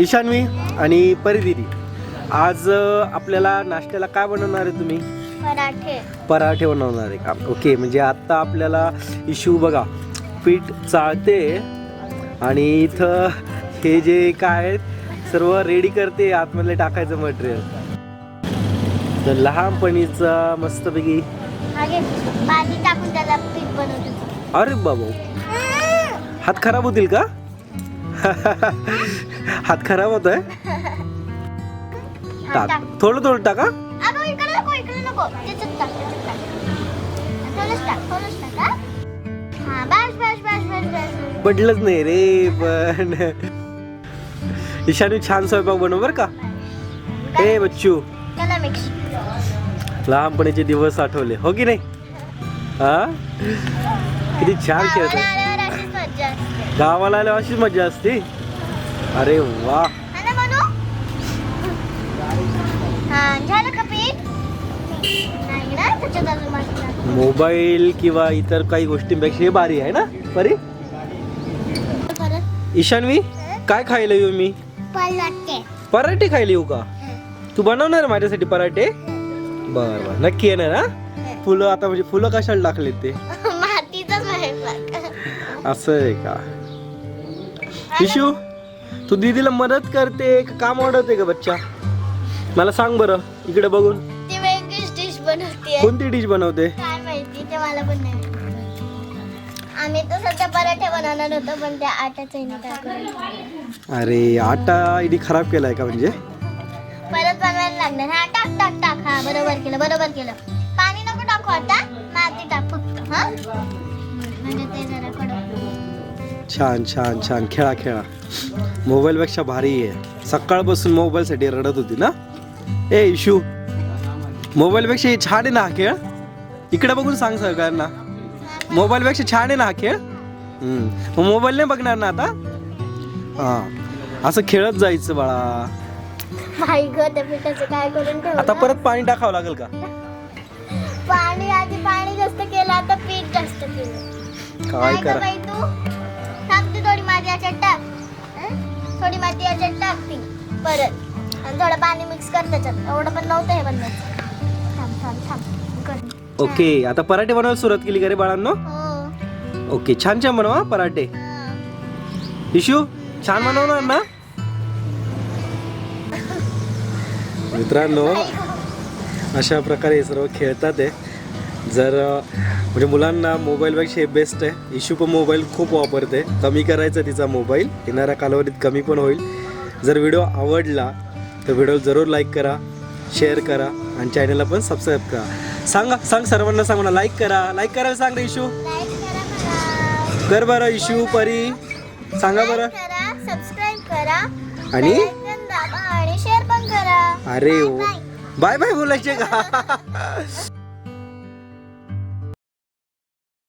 ईशान्वी आणि परिदिदी. आज आपल्याला नाश्त्याला काय बनवणार आहे तुम्ही? पराठे. पराठे बनवणार आहे का? ओके म्हणजे आत्ता आपल्याला इशू बघा. पीठ चाळते आणि इथं हे जे काय आहेत, सर्व रेडी करते आतमधले टाकायचं मटेरियल तर लहानपणीचा मस्तपैकी अरे बाबा. हात खराब होतील का? हात खराब होत आहे हा, टाक थोडं थोडं टाका. पडलंच नाही रे पण. ईशानी छान स्वयंपाक बनव बर का. ए बच्चू. लहानपणीचे दिवस आठवले हो की नाही? हा? किती छान खेळत गावाला आल्यावर अशीच मजा असते. अरे वा. हा हा. मोबाईल किंवा इतर काही गोष्टींपेक्षा हे भारी आहे ना बरी ईशान्वी काय खायला येऊ मी? पराठे. पराठे खायला येऊ का? तू बनवणार माझ्यासाठी पराठे? बर बर. नक्की येणार हा? फुलं आता म्हणजे फुलं कशाला टाकलेत ते? असं आहे का? इशू तू दीदीला मदत करते का काम वाढवते का बच्चा? मला सांग बरं इकडे बघून. ती वेगळीच डिश बनवते. कोणती डिश बनवते? काय माहिती ते मला पण नाही माहिती. आम्ही तर सध्या पराठे बनवणार होतो पण त्या हिने अरे आटा इडी खराब केलाय का म्हणजे? परत बनवायला लागणार. हा टाक टाक टाक. हा बरोबर केलं बरोबर केलं. पाणी नको टाकू आता. माती टाक फक्त हा? म्हणजे ते जरा कडक छान छान छान. खेळा खेळा. मोबाईलपेक्षा भारी आहे. सकाळपासून मोबाईलसाठी रडत होती ना? ए इशू. मोबाईलपेक्षा हे छान आहे ना हा खेळ? इकडे बघून सांग सगळ्यांना. मोबाईलपेक्षा छान आहे ना हा खेळ? हम्म. मग मोबाईल नाही बघणार ना आता? हा. असं खेळत जायचं बाळा. भाई ग त्या पिठाचं काय करून आता परत पाणी टाकावं लागेल का? पाणी आधी पाणी जास्त केलं आता पीठ जास्त केलं. काय गं करा बाई तू. याच्यात टाक हं? थोडी माती याच्यात टाक ती परत. आणि थोडं पाणी मिक्स कर त्याच्यात. एवढं पण नव्हतं हे बनवायचं. थांब थांब थांब. कर. ओके आता पराठे बनवायला सुरुवात केली का रे बाळांनो? हो. ओके छान छान बनवा पराठे. इशू छान बनवणार ना? मित्रांनो अशा प्रकारे हे सर्व खेळतात आहे जर म्हणजे मुलांना मोबाईलपेक्षा हे बेस्ट आहे. इशू पण मोबाईल खूप वापरते. कमी करायचा तिचा मोबाईल येणाऱ्या कालावधीत कमी पण होईल. जर व्हिडिओ आवडला तर व्हिडिओ जरूर लाईक करा शेअर करा आणि चॅनलला पण सबस्क्राईब करा. सांगा सांग सर्वांना सांग ना लाईक करा. लाईक करायला सांग रे इशू करा बरं इशू परी. सांगा बरं. सबस्क्राईब करा. आणि? शेअर पण करा. अरे. बाय बाय बोलायचे का?